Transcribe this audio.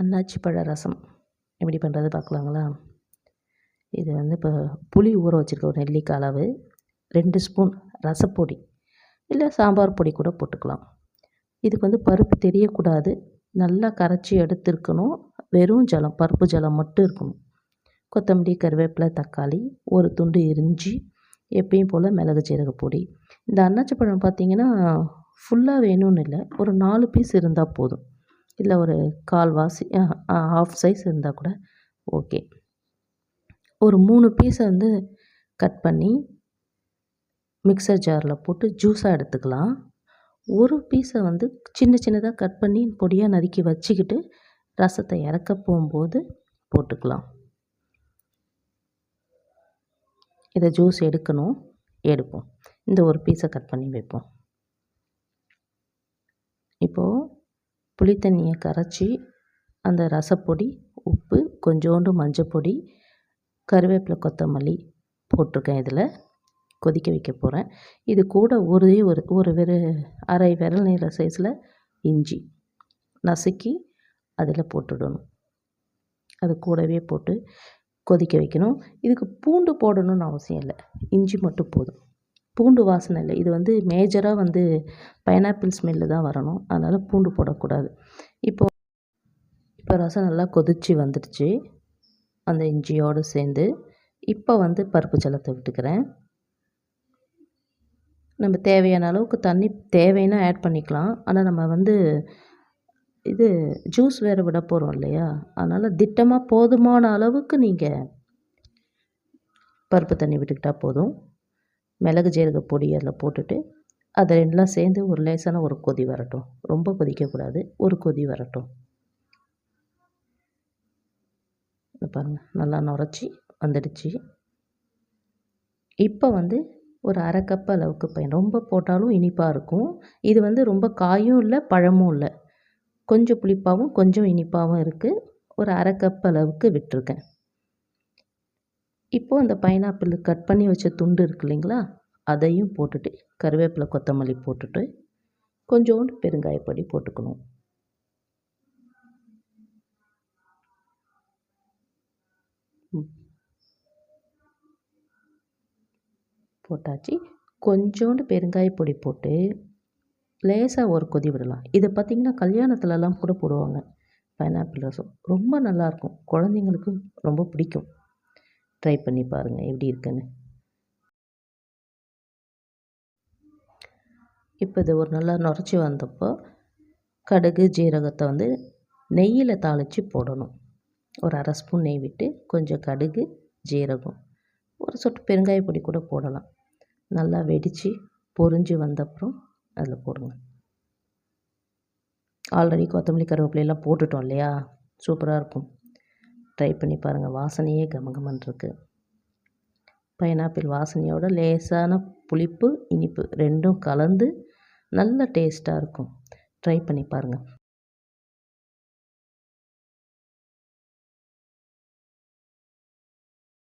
அன்னாச்சி பழ ரசம். எப்படி பண்ணுறது பார்க்கலாங்களா இது வந்து இப்போ புளி ஊற வச்சுருக்க ஒரு நெல்லிக்காய் அளவு ரெண்டு ஸ்பூன் ரசப்பொடி இல்லை சாம்பார் பொடி கூட போட்டுக்கலாம். இதுக்கு வந்து பருப்பு தெரியக்கூடாது. நல்லா கரைச்சி எடுத்துருக்கணும். வெறும் ஜலம் பருப்பு ஜலம் மட்டும் இருக்கணும். கொத்தமல்லி கருவேப்பிலை தக்காளி ஒரு துண்டு எரிஞ்சி எப்பயும் போல் மிளகு சீரக பொடி. இந்த அன்னாச்சி பழம் பார்த்திங்கன்னா ஃபுல்லாக வேணும்னு இல்லை. ஒரு நாலு பீஸ் இருந்தால் போதும். இல்லை ஒரு கால்வாசி ஹாஃப் சைஸ் இருந்தால் கூட ஓகே ஒரு மூணு பீஸை வந்து கட் பண்ணி மிக்சர் ஜாரில் போட்டு ஜூஸாக எடுத்துக்கலாம். ஒரு பீஸை வந்து சின்ன சின்னதாக கட் பண்ணி பொடியாக நறுக்கி வச்சுக்கிட்டு ரசத்தை இறக்க போகும்போது போட்டுக்கலாம். இதை ஜூஸ் எடுக்கணும் எடுப்போம். இந்த ஒரு பீஸை கட் பண்ணி வைப்போம். இப்போது புளி தண்ணியை கரைச்சி அந்த ரசப்பொடி உப்பு கொஞ்சோண்டு மஞ்சப்பொடி கருவேப்பிலை கொத்தமல்லி போட்டிருக்கேன் இதில். கொதிக்க வைக்க போகிறேன். இது கூட ஒரே ஒரு ஒரு வெறு அரை விரல் நீள சைஸில் இஞ்சி நசுக்கி அதில் போட்டுடணும். அது கூடவே போட்டு கொதிக்க வைக்கணும். இதுக்கு பூண்டு போடணும்னு அவசியம் இல்லை. இஞ்சி மட்டும் போதும். பூண்டு வாசனை இல்லை. இது வந்து மேஜராக வந்து பைனாப்பிள் ஸ்மெல்லு தான் வரணும். அதனால் பூண்டு போடக்கூடாது. இப்போது இப்போ ரசம் நல்லா கொதித்து வந்துடுச்சு. அந்த இஞ்சியோடு சேர்ந்து இப்போ வந்து பருப்பு ஜலத்தை விட்டுக்கிறேன். நம்ம தேவையான அளவுக்கு தண்ணி தேவைன்னா ஆட் பண்ணிக்கலாம். ஆனால் நம்ம வந்து இது ஜூஸ் வேறு விட போகிறோம் இல்லையா? அதனால் திட்டமாக போதுமான அளவுக்கு நீங்கள் பருப்பு தண்ணி விட்டுக்கிட்டால் போதும். மிளகு ஜீரக பொடி அதில் போட்டுட்டு அதை ரெண்டுலாம் சேர்ந்து ஒரு லேசான ஒரு கொதி வரட்டும். ரொம்ப கொதிக்கக்கூடாது ஒரு கொதி வரட்டும். பாருங்கள் நல்லா நுரைச்சி வந்துடுச்சு. இப்போ வந்து ஒரு அரை கப் அளவுக்கு பயன் ரொம்ப போட்டாலும் இனிப்பாக இருக்கும். இது வந்து ரொம்ப காயும் இல்லை பழமும் இல்லை. கொஞ்சம் புளிப்பாகவும் கொஞ்சம் இனிப்பாகவும் இருக்குது ஒரு அரை கப் அளவுக்கு விட்டுருக்கேன். இப்போது அந்த பைனாப்பிள் கட் பண்ணி வச்ச துண்டு இருக்கு இல்லைங்களா அதையும் போட்டுட்டு கருவேப்பிலை கொத்தமல்லி போட்டுட்டு கொஞ்சோண்டு பெருங்காயப்பொடி போட்டுக்கணும். போட்டாச்சு. கொஞ்சோண்டு பெருங்காய பொடி போட்டு லேசாக ஒரு கொதி விடலாம். இதை பார்த்திங்கன்னா கல்யாணத்துலலாம் கூட போடுவாங்க. பைனாப்பிள் ரசம். ரொம்ப நல்லாயிருக்கும். குழந்தைங்களுக்கு ரொம்ப பிடிக்கும். ட்ரை பண்ணி பாருங்கள் எப்படி இருக்குன்னு. இப்போ இது ஒரு நல்லா நுரைச்சி வந்தப்போ கடுகு ஜீரகத்தை வந்து நெய்யில் தாளித்து போடணும். ஒரு அரை ஸ்பூன் நெய் விட்டு கொஞ்சம் கடுகு ஜீரகம் ஒரு சொட்டு பெருங்காய பொடி கூட போடலாம். நல்லா வெடித்து பொறிஞ்சு வந்தப்புறம் அதில் போடுங்க. ஆல்ரெடி கொத்தமல்லி கருவேப்பிலையெல்லாம் போட்டுட்டோம் இல்லையா? சூப்பராக இருக்கும். ட்ரை பண்ணி பாருங்கள் வாசனையே கமகமன்ருக்கு பைனாப்பிள் வாசனையோட லேசான புளிப்பு இனிப்பு ரெண்டும் கலந்து நல்ல டேஸ்ட்டாக இருக்கும். ட்ரை பண்ணி பாருங்கள்